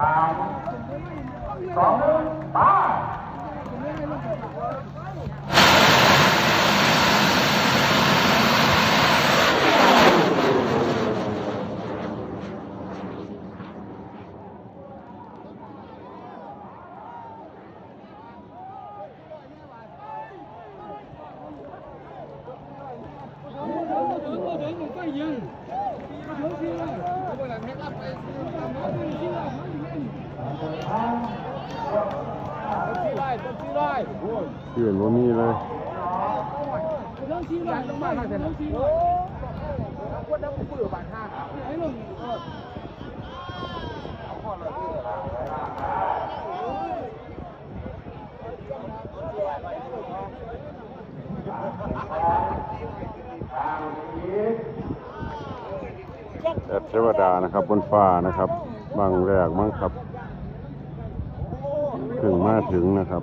สามสองหนึ่งไป เพื่อนว่ามีเลยแอดเทวดานะครับบนฟ้านะครับบางแรกมั้งครับ ถึงมาถึงนะครับ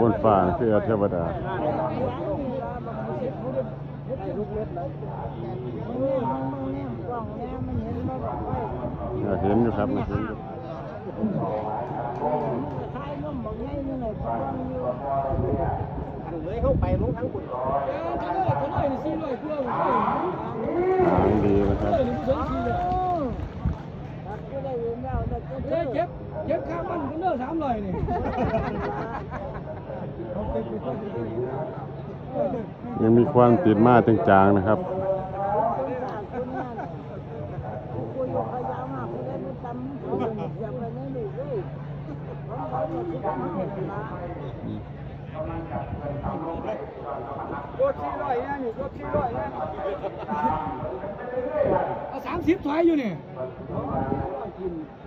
บนฟ้าคือแอดเทวดาอยากเห็นอยู่ครับอยากเห็นอยู่หางดีนะครับ เก็บเก็บข้าวมันก็เลิกสามร้อยนี่ยังมีควันติดมาจางๆนะครับ รถสี่ร้อยนะนี่รถสี่ร้อยนะเอาสามสิบถอยอยู่นี่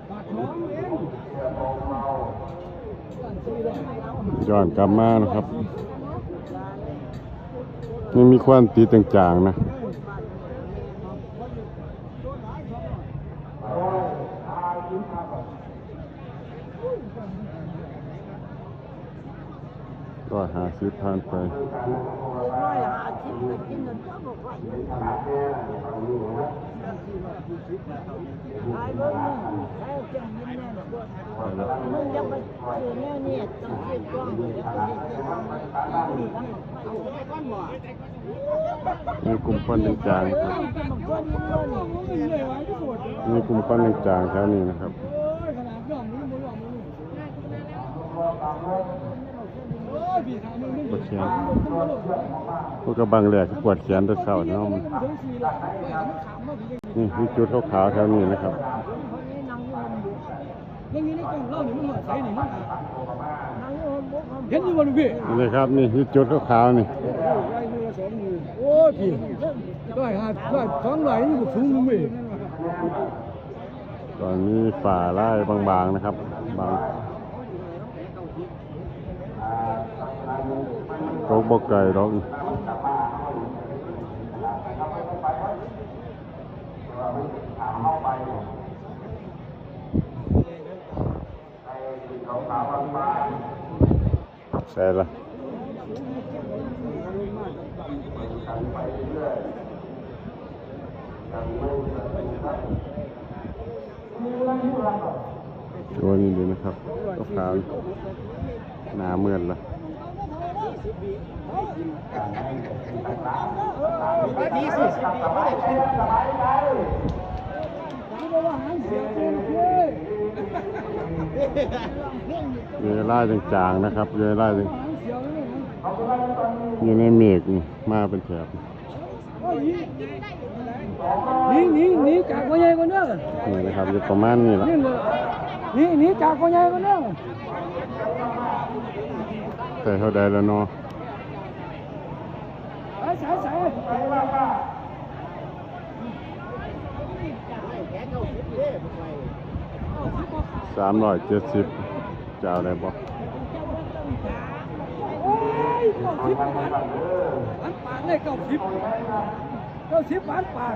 บาทน้องเอง ย้อนกลับมานะครับยังมีควันตีจางๆนะ ก็หาซื้อทานไปมึงจะไปซื้อแน่เนี่ยต้องซื้อกล้องเดี๋ยวก็จะซื้อเอาไปก้อนหมอมีกลุ่มควันจางครับก้อนนี้เลยเหนื่อยไว้ที่สุดมีกลุ่มควันจางแถวนี้นะครับ โอ้ยขนาดย่อมนี่บ่ย่อมนี่โอ้ยพี่ทางนึงนี่ปวดแขนพวกกระบังแหลกปวดแขนแต่เช้าเนาะมันถึงสี่ละไม่ถามถามว่าพี่นี่มีจุดขาวๆแถวนี้นะครับยังมีในกล่องเล่านี่มันหอดใส่นี่มันเห็นอยู่บ่ลูกพี่นี่ครับนี่มีจุดขาวๆนี่โอ้ยพี่ได้หาได้ท้องไหลนี่บ่สูงมึงเว้ยตอนนี้ฝ่าไล่บางๆนะครับ บาง โต๊ะบกไก่ดอกใช่ละตัวนี้ดูนะครับก็ขาวหนาเมื่อนละ เสียเองเว้ยเยอะไล่จางๆนะครับเยอะไล่จังหางเสียวนี่นะอยู่ในเมฆนี่มาเป็นแถบโอ้ยหนี่นี่นี่จากพ่อใหญ่คนเด้อนี่นะครับอยู่ประมาณนี้ละนี่เลยนี่นี่จากพ่อใหญ่คนเด้อ แต่เท่าใดแล้วเนาะสามร้อยเจ็ดสิบเจะเอาได้บ่เก้าสิบปากเลยเก้าสิบเก้าสิบพันปาก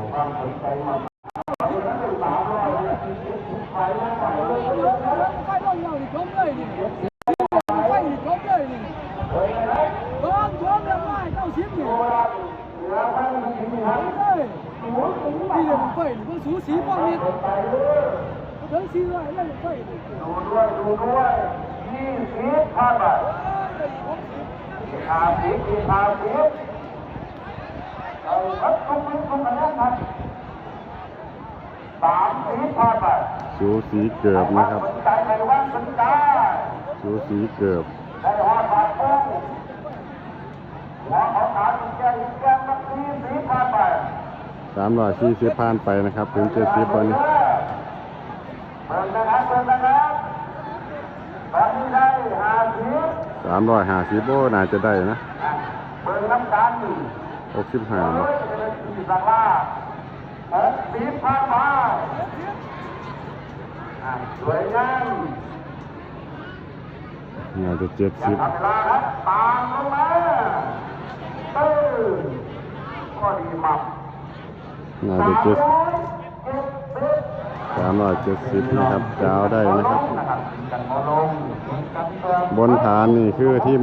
สิบพันบาทห้าสิบอีกห้าสิบเอาครับทุกคนทุกคนนะครับสามสิบพันบาทสูสีเกือบนะครับสนใจในวันสนใจสูสีเกือบได้หอดบาทปุ๊บหัวเขาขาดแก่อีกแก่นัก สี่สิบพันบาทสามร้อยสี่สิบผ่านไปนะครับถึงเจ็ดสิบคนเปิดนะครับเปิดนะครับตอนนี้ได้ห้าสิบสามร้อยห้าสิบโอ้น่าจะได้นะเปิดน้ำกันหกสิบห้าเฮ้ยจะเป็นสี่สักว่าหกสิบพันบาทอะสวยงามน่าจะเจ็ดอย่าสิบทำเวลาครับตามลงมาตื้อก็ดีมาก น่าสาจะมเจ็ดร้อยเจ็ดสิบสามร้อยเจ็ดสิบนะครับจะเอาได้นะครับกันพอลงกันเติมบนฐานนี่คือที่